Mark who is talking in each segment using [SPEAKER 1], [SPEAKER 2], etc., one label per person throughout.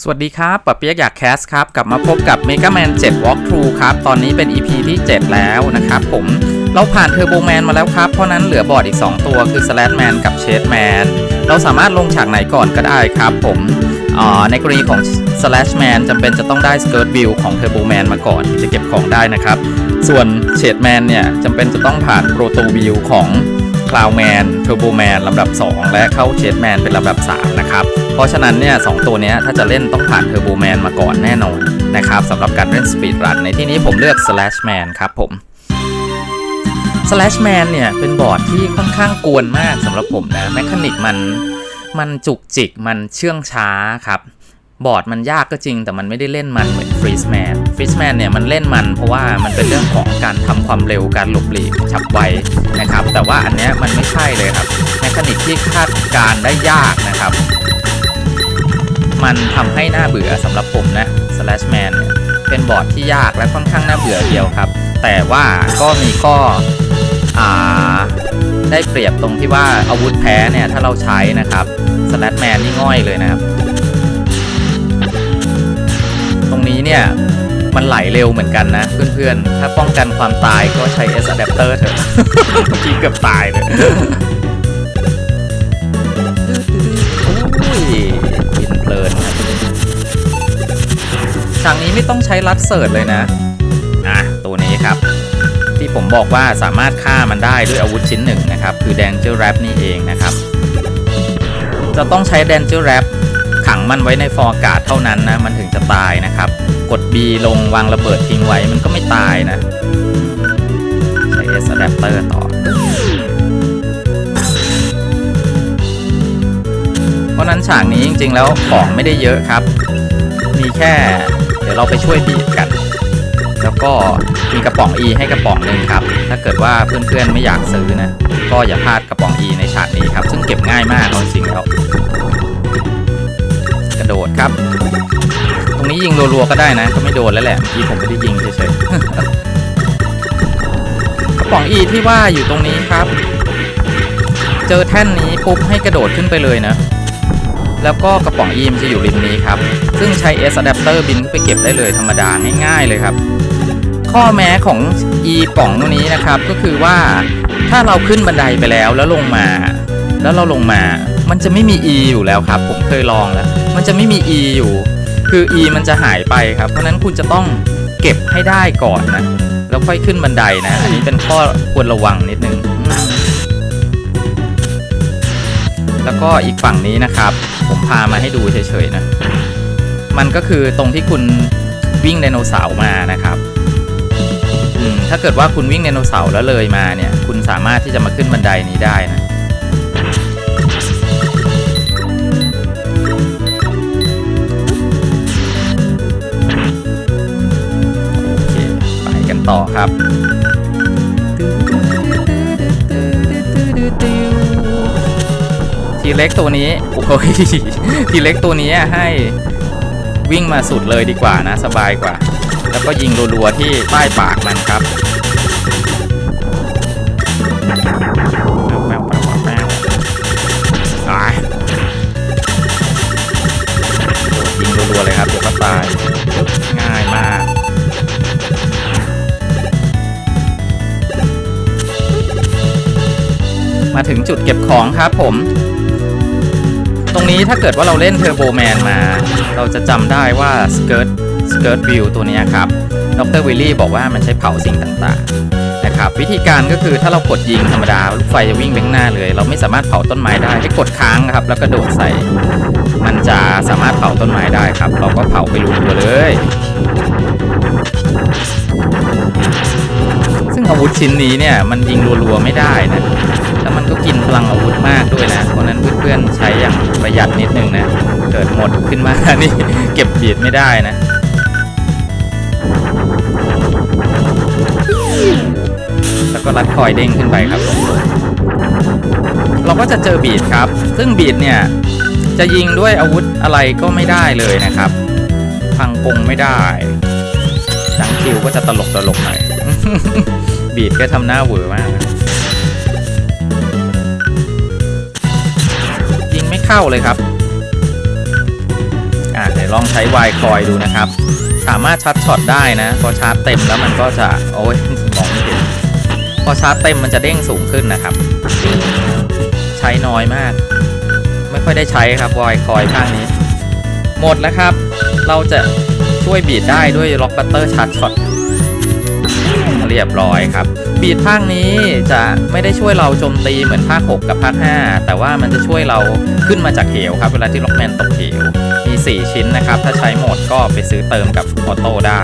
[SPEAKER 1] สวัสดีครับปะเปียกอยากแคสครับ กลับมาพบกับ Mega Man 7 Walkthrough ครับ ตอนนี้เป็น EP ที่ 7 แล้วนะครับผม เราผ่านเทอร์โบแมนมาแล้วครับ เพราะนั้นเหลือบอร์ดอีก 2 ตัวคือ Slash Man กับ Shade Man เราสามารถลงฉากไหนก่อนก็ได้ครับผมอ่าในกรณีของ Slash Man จำเป็นจะต้องได้ Skirt View ของ Turbo Man มาก่อนถึงจะเก็บของได้นะครับ ส่วน Shade Man เนี่ยจำเป็นจะต้องผ่าน Proto View ของ Cloud Man Turbo Man ลำดับ 2 และเข้า Shade Man เป็นลำดับ 3 นะครับ เพราะฉะนั้นเนี่ยสองตัวนี้ถ้าจะเล่นต้องผ่าน Turbo Man มนมาก่อนแน่นอนนะครับสำหรับการเล่น Speed Run ในที่นี้ผมเลือก Slash Man ครับผม Slash Man เนี่ยเป็นบอร์ดที่ค่อนข้างกวนมากสำหรับผมนะแมคานิกมันมันจุกจิกมันเชื่องช้าครับ บอร์ดมันยากก็จริง แต่มันไม่ได้เล่นมันเหมือน Freeze Man Freeze Man เนี่ยมันเล่นมันเพราะว่ามันเป็นเรื่องของการทำความเร็วการหลบหลีกฉับไวนะครับ แต่ว่าอันเนี้ยมันไม่ใช่เลยครับแมคานิกที่คาดการได้ยากนะครับ มันทำให้หน้าเบื่อสำหรับผมนะ Slash Man เนี่ยเป็นบอร์ดที่ยากและค่อนข้างน่าเบื่อเดียวครับ แต่ว่าก็มีข้ออ่าได้เปรียบตรงที่ว่าอาวุธแพ้เนี่ยถ้าเราใช้นะครับ Slash Man นี่ง่อยเลยนะครับ เนี่ย มันไหลเร็วเหมือนกันนะ เพื่อนๆ ถ้าป้องกันความตายก็ใช้ S adapter เถอะเมื่อกี้เกือบตายเลยอุ้ยกินเพลินฉากนี้ไม่ต้องใช้ลัดเสิร์ตเลยนะ อะ ตัวนี้ครับ ที่ผมบอกว่าสามารถฆ่ามันได้ด้วยอาวุธชิ้นหนึ่งนะครับ คือ Danger Wrap นี่เองนะครับ จะต้องใช้ Danger Wrap ขังมันไว้ในฟอร์กาดเท่านั้นนะ มันถึงจะตายนะครับ กด B ลงวางระเบิดทิ้งไว้มันก็ไม่ตายนะ ใช้ S adapter ต่อ เพราะนั้นฉากนี้จริง ๆ แล้วของไม่ได้เยอะครับ มีแค่เดี๋ยวเราไปช่วยบีบกัน แล้วก็มีกระป๋อง E ให้กระป๋องหนึ่งครับ ถ้าเกิดว่าเพื่อนๆไม่อยากซื้อนะ ก็อย่าพลาดกระป๋อง E ในฉากนี้ครับ ซึ่งเก็บง่ายมากจริงๆแล้ว ครับ ตรงนี้ยิงรัวๆก็ได้นะ ก็ไม่โดนแล้วแหละเมื่อกี้ผมไม่ได้ยิงเฉยๆกระป๋อง E ที่ว่าอยู่ตรงนี้ครับ เจอแท่นนี้ปุ๊บให้กระโดดขึ้นไปเลยนะ แล้วก็กระป๋อง E มจะอยู่ริมนี้ครับ ซึ่งใช้ S adapter บินไปเก็บได้เลยธรรมดาง่ายๆเลยครับ ข้อแม้ของ E ป่องตรงนี้นะครับ ก็คือว่าถ้าเราขึ้นบันไดไปแล้วแล้วลงมา แล้วเราลงมา มันจะไม่มี E อยู่แล้วครับ ผมเคยลองแล้ว มันจะไม่มี E อยู่ คือ E มันจะหายไปครับ เพราะฉะนั้นคุณจะต้องเก็บให้ได้ก่อนนะ แล้วค่อยขึ้นบันไดนะ อันนี้เป็นข้อควรระวังนิดนึง แล้วก็อีกฝั่งนี้นะครับ ผมพามาให้ดูเฉยๆนะ มันก็คือตรงที่คุณวิ่งไดโนเสาร์มานะครับถ้าเกิดว่าคุณวิ่งไดโนเสาร์แล้วเลยมาเนี่ย คุณสามารถที่จะมาขึ้นบันไดนี้ได้นะ ต่อครับ ทีเล็กตัวนี้โอ้ยทีเล็กตัวนี้ให้วิ่งมาสุดเลยดีกว่านะ สบายกว่า แล้วก็ยิงรัวๆที่ใต้ปากมันครับ มาถึงจุดเก็บของครับผม ตรงนี้ถ้าเกิดว่าเราเล่นเทอร์โบแมนมา เราจะจำได้ว่าสเกิร์ตสเกิร์ตวิวตัวนี้ครับดรวิลลี่บอกว่ามันใช้เผาสิ่งต่างๆนะครับวิธีการก็คือถ้าเรากดยิงธรรมดาลูกไฟจะวิ่งไปข้างหน้าเลย เราไม่สามารถเผาต้นไม้ได้ให้กดค้างครับ แล้วก็โดดใส่ มันจะสามารถเผาต้นไม้ได้ครับ เราก็เผาไปรัวๆเลยซึ่งอาวุธชิ้นนี้เนี่ยมันยิงรัวๆไม่ได้นะ แล้วมันก็กินพลังอาวุธมากด้วยนะเพราะนั้นเพื่อนๆใช้อย่างประหยัดนิดนึงนะเกิดหมดขึ้นมานี่เก็บบีดไม่ได้นะแล้วก็รัดคอยเด้งขึ้นไปครับ เราก็จะเจอบีดครับ ซึ่งบีดเนี่ยจะยิงด้วยอาวุธอะไรก็ไม่ได้เลยนะครับ พังกงไม่ได้จังคิวก็จะตลกตลกๆหน่อย บีดก็ทำหน้าหวอมาก เข้าเลยครับอ่าเดี๋ยวลองใช้วายคอยดูนะครับ สามารถชาร์จช็อตได้นะ พอชาร์จเต็มแล้วมันก็จะโอ้ยมองไม่เห็นพอชาร์จเต็มมันจะเด้งสูงขึ้นนะครับ ใช้น้อยมาก ไม่ค่อยได้ใช้ครับวายคอยข้างนี้ หมดแล้วครับ เราจะช่วยบีดได้ด้วยล็อกบัตเตอร์ชาร์จช็อต เรียบร้อยครับ บีดภาคนี้จะไม่ได้ช่วยเราโจมตีเหมือนภาค 6 กับภาค 5 แต่ว่ามันจะช่วยเราขึ้นมาจากเหวครับ เวลาที่ล็อกแมนตกเหว มี 4 ชิ้นนะครับ ถ้าใช้หมดก็ไปซื้อเติมกับออโต้ได้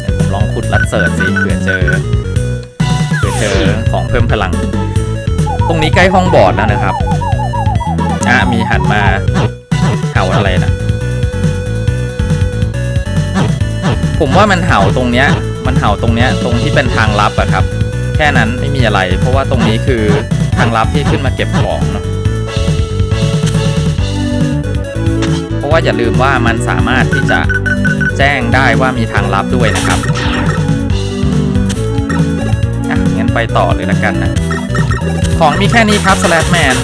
[SPEAKER 1] เดี๋ยวผมลองขุดลัดเสิร์ชสิเผื่อเจอเผื่อเจอของเพิ่มพลัง ตรงนี้ใกล้ห้องบอร์ดแล้วนะครับอะมีหันมาเห่าอะไรนะผมว่ามันเห่าตรงเนี้ย มันเห่าตรงเนี้ยตรงที่เป็นทางลับอะครับ แค่นั้นไม่มีอะไร เพราะว่าตรงนี้คือทางลับที่ขึ้นมาเก็บของเนอะเพราะว่าอย่าลืมว่ามันสามารถที่จะแจ้งได้ว่ามีทางลับด้วยนะครับอะงั้นไปต่อเลยละกันนะ ของมีแค่นี้ครับสแลชแมน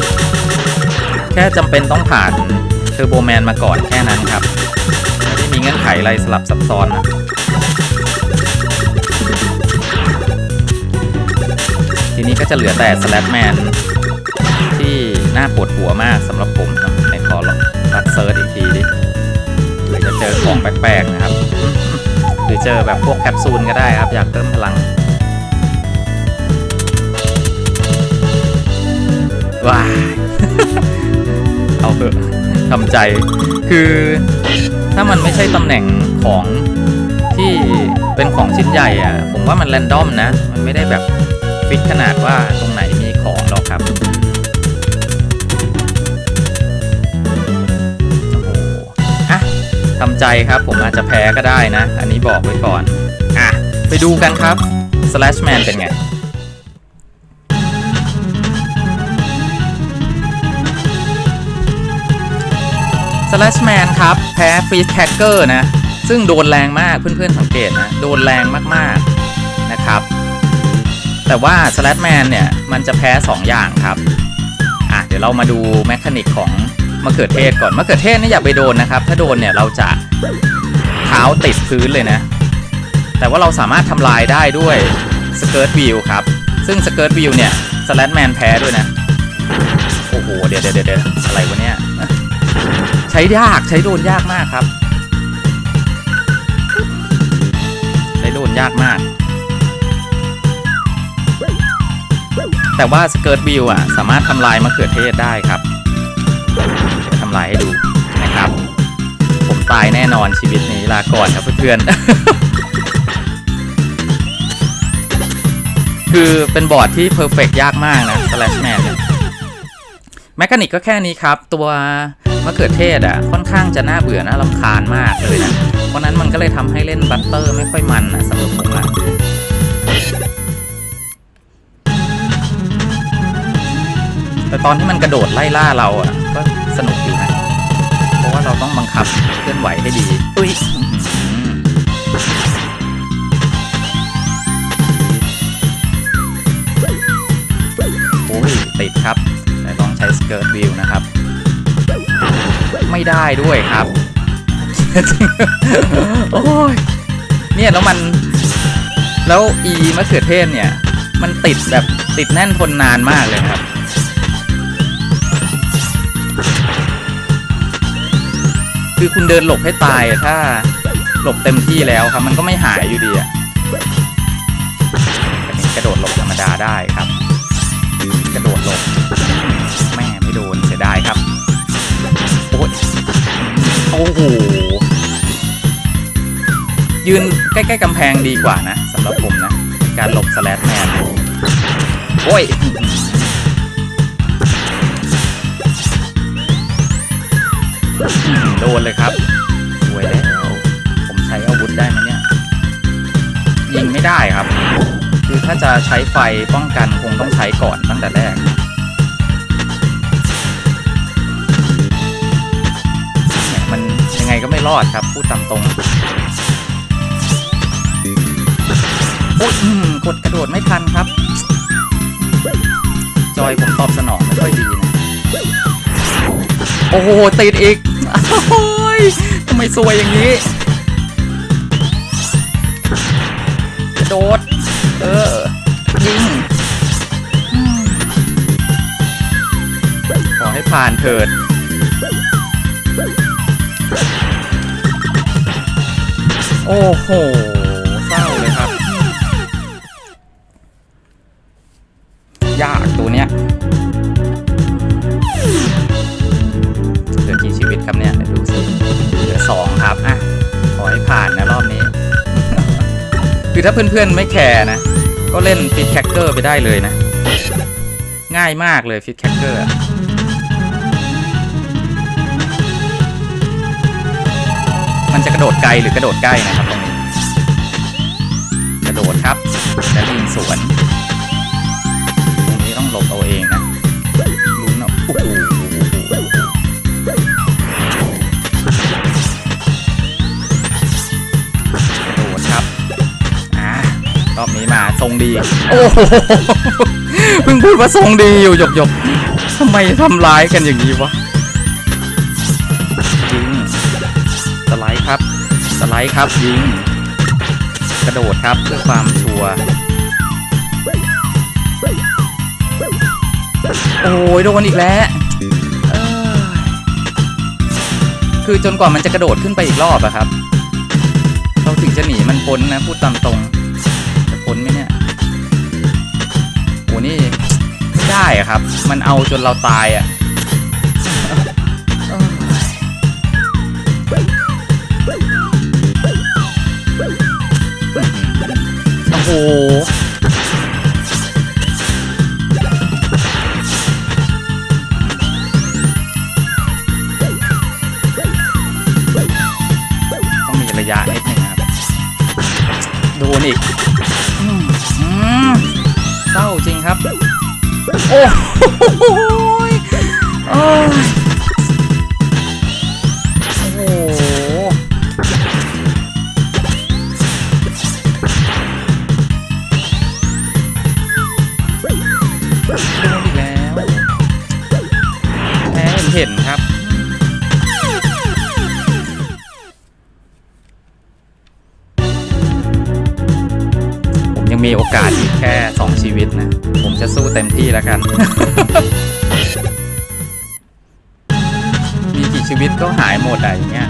[SPEAKER 1] แค่จำเป็นต้องผ่านเทอร์โบแมนมาก่อนแค่นั้นครับไม่ได้มีเงื่อนไขอะไรสลับซับซ้อนนะ ทีนี้ก็จะเหลือแต่สแลชแมนที่น่าปวดหัวมากสำหรับผมนอะในขอลองรัดเซิร์ชอีกทีดิหรือจะเจอของแปลกๆนะครับ หรือเจอแบบพวกแคปซูลก็ได้ครับ อยากเพิ่มพลัง ว้าเอาเถอะทำใจ คือถ้ามันไม่ใช่ตำแหน่งของที่เป็นของชิ้นใหญ่อะผมว่ามันแรนดอมนะ มันไม่ได้แบบ ฟิกขนาดว่าตรงไหนมีของหรอครับ โอ้โหอะทำใจครับผมอาจจะแพ้ก็ได้นะ อันนี้บอกไว้ก่อน อะ ไปดูกันครับ Slash Man เป็นไง Slash Man ครับ แพ้ฟรีสแคคเกอร์นะ ซึ่งโดนแรงมากเพื่อนๆสังเกตนะ โดนแรงมากๆนะครับ แต่ว่า Slash Man เนี่ย มันจะแพ้ 2 อย่างครับ อะ เดี๋ยวเรามาดูแมคานิกของมะเขือเทศก่อนมะเขือเทศนี่อย่าไปโดนนะครับ ถ้าโดนเนี่ยเราจะเท้าติดพื้นเลยนะ แต่ว่าเราสามารถทำลายได้ด้วยสเกิร์ตวิวครับ ซึ่งสเกิร์ตวิวเนี่ย Slash Man แพ้ด้วยนะ โอ้โห เดี๋ยวเดี๋ยวเดี๋ยวอะไรวะเนี่ย ใช้ยากใช้โดนยากมากครับ ใช้โดนยากมาก แต่ว่าสเกิร์ตวิวอะสามารถทำลายมะเขือเทศได้ครับทำลายให้ดูนะครับ ผมตายแน่นอนชีวิตนี้ลาก่อนครับเพื่อนๆ คือเป็นบอร์ดที่เพอร์เฟกยากมากนะ Slash Man เนี่ยแมคานิกก็แค่นี้ครับ ตัวมะเขือเทศอะค่อนข้างจะน่าเบื่อน่ารำคาญมากเลยนะ เพราะนั้นมันก็เลยทำให้เล่นบัตเตอร์ไม่ค่อยมันนะสำหรับผมนะ แต่ตอนที่มันกระโดดไล่ล่าเราอะก็สนุกอยู่นะ เพราะว่าเราต้องบังคับเคลื่อนไหวให้ดี อุ้ยโอ้ยติดครับ แต่ต้องใช้สเกิร์ตวิวนะครับ ไม่ได้ด้วยครับ โอ้ย เนี่ยแล้วมัน แล้วอีมะเขือเทศเนี่ย มันติดแบบติดแน่นทนนานมากเลยครับ คือคุณเดินหลบให้ตายถ้าหลบเต็มที่แล้วครับ มันก็ไม่หายอยู่ดีอะนนี้กระโดดหลบธรรมดาได้ครับ กระโดดหลบ แม่ไม่โดนเสียดายครับ โอ้ยโอ้โห ยืนใกล้ๆกำแพงดีกว่านะสำหรับผมนะ การหลบสแลชแมนโอ้ย โดนเลยครับสวยแล้วผมใช้อาวุธได้ไหมเนี่ย ยิงไม่ได้ครับ คือถ้าจะใช้ไฟป้องกันคงต้องใช้ก่อนตั้งแต่แรก มันยังไงก็ไม่รอดครับ พูดตามตรงโอ้ยอืมกดกระโดดไม่ทันครับ จอยผมตอบสนองไม่ค่อยดีนะ โอ้โห ติดอีก โอ้ยทำไมซวยอย่างนี้ กระโดด เออ ยิง ขอให้ผ่านเถิด โอ้โห คือถ้าเพื่อนๆไม่แคร์นะ ก็เล่นฟิตแคคเกอร์ไปได้เลยนะ ง่ายมากเลยฟิตแคคเกอร์มันจะกระโดดไกลหรือกระโดดใกล้นะครับตรงนี้ กระโดดครับ แล้วยิงสวน ตรงนี้ต้องหลบเอาเองนะลุ้นเอาโอ้โห ดี โอ้โหเพิ่งพูดว่าทรงดีอยู่หยกหยกทำไมทำร้ายกันอย่างนี้วะยิงสไลด์ครับ สไลด์ครับยิงกระโดดครับเพื่อความชัวร์โอ้ยโดนอีกแล้วคือจนกว่ามันจะกระโดดขึ้นไปอีกรอบอะครับ เราถึงจะหนีมันพ้นนะ พูดตามตรงจะพ้นไหมเนี่ย ไม่ได้อะครับ มันเอาจนเราตายอะโอ้โหต้องมีระยะนิดนึงครับโดนอีกเศร้าจริงครับ โจะสู้เต็มที่แล้วกัน มีกี่ชีวิตก็หายหมดอะอย่างเงี้ย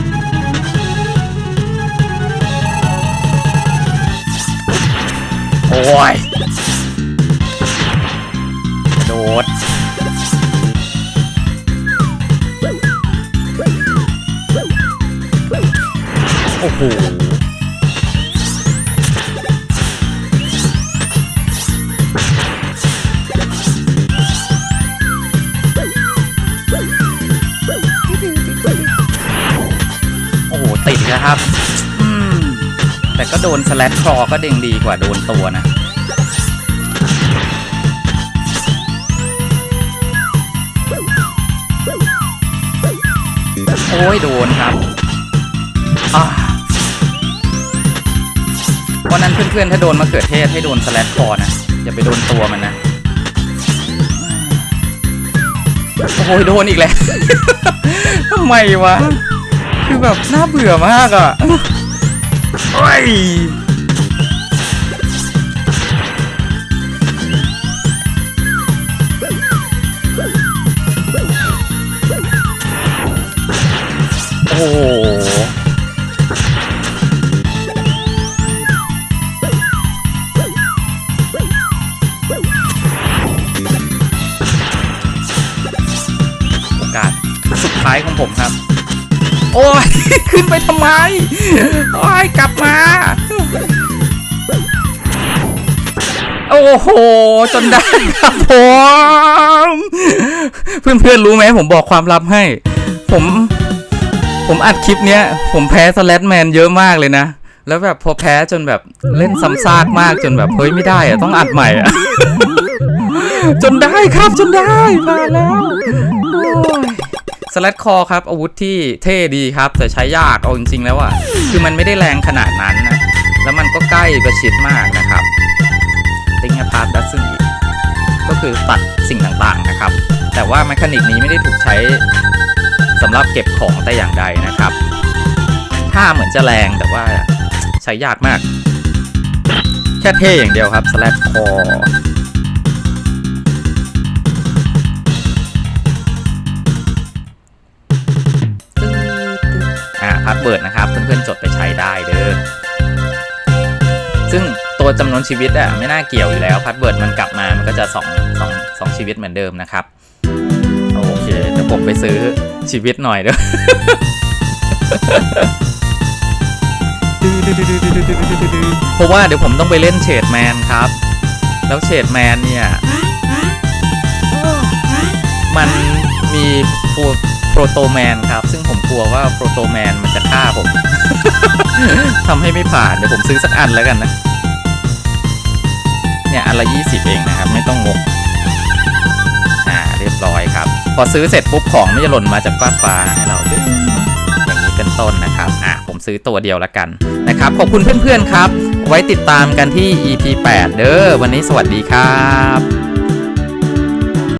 [SPEAKER 1] โอ้ยกระโดดโอ้โห ก็โดนสแลชคอก็เด้งดีกว่าโดนตัวนะโอ้ยโดนครับอ่าวันนั้นเพื่อนๆ ถ้าโดนมะเขือเทศให้โดนสแลชคอนะ อย่าไปโดนตัวมันนะ โอ้ยโดนอีกแล้วทำไมวะ คือแบบน่าเบื่อมากอะ โอ้ยโอ้กาสสุดท้ายของผมครับ โอ้ย ขึ้นไปทำไม โอ้ย กลับมา โอ้โห จนได้ครับผม เพื่อนๆรู้ไหมผมบอกความลับให้ ผม ผมอัดคลิปเนี้ย ผมแพ้สแลตแมนเยอะมากเลยนะ แล้วแบบพอแพ้จนแบบเล่นซ้ำซากมากจนแบบ เฮ้ยไม่ได้อะต้องอัดใหม่อะจนได้ครับจนได้มาแล้วโอ้ย สแลตคอครับอาวุธที่เท่ดีครับ แต่ใช้ยากเอาจริงๆแล้วอะคือมันไม่ได้แรงขนาดนั้นนะแล้วมันก็ใกล้ประชิดมากนะครับติงพาร์ตดัซซึอีก็คือตัดสิ่งต่างๆนะครับ แต่ว่าแมคานิกนี้ไม่ได้ถูกใช้สำหรับเก็บของแต่อย่างใดนะครับท่าเหมือนจะแรงแต่ว่าใช้ยากมาก แค่เท่อย่างเดียวครับ slap core อ่าพ สเวิร์ดนะครับ เพื่อนๆจดไปใช้ได้เด้อซึ่งตัวจำนวนชีวิตอะไม่น่าเกี่ยวอยู่แล้วพาสเวิร์ดมันกลับมามันก็จะสองสองสองชีวิตเหมือนเดิมนะครับโอเคเดี๋ยวผมไปซื้อชีวิตหน่อยเด้อเพราะว่าเดี๋ยวผมต้องไปเล่นเฉดแมนครับ แล้วเฉดแมนเนี่ย มันมีโปร โปรโตแมนครับ ซึ่งผมกลัวว่าโปรโตแมนมันจะฆ่าผมทำให้ไม่ผ่าน เดี๋ยวผมซื้อสักอันแล้วกันนะ เนี่ยอันละ20เองนะครับ ไม่ต้องงกอ่าเรียบร้อยครับ พอซื้อเสร็จปุ๊บของไม่จะหล่นมาจากฟ้าฟ้าให้เราอย่างนี้เป็นต้นนะครับอ่าผมซื้อตัวเดียวแล้วกันนะครับ ขอบคุณเพื่อนๆครับ ไว้ติดตามกันที่ EP 8 เด้อวันนี้สวัสดีครับ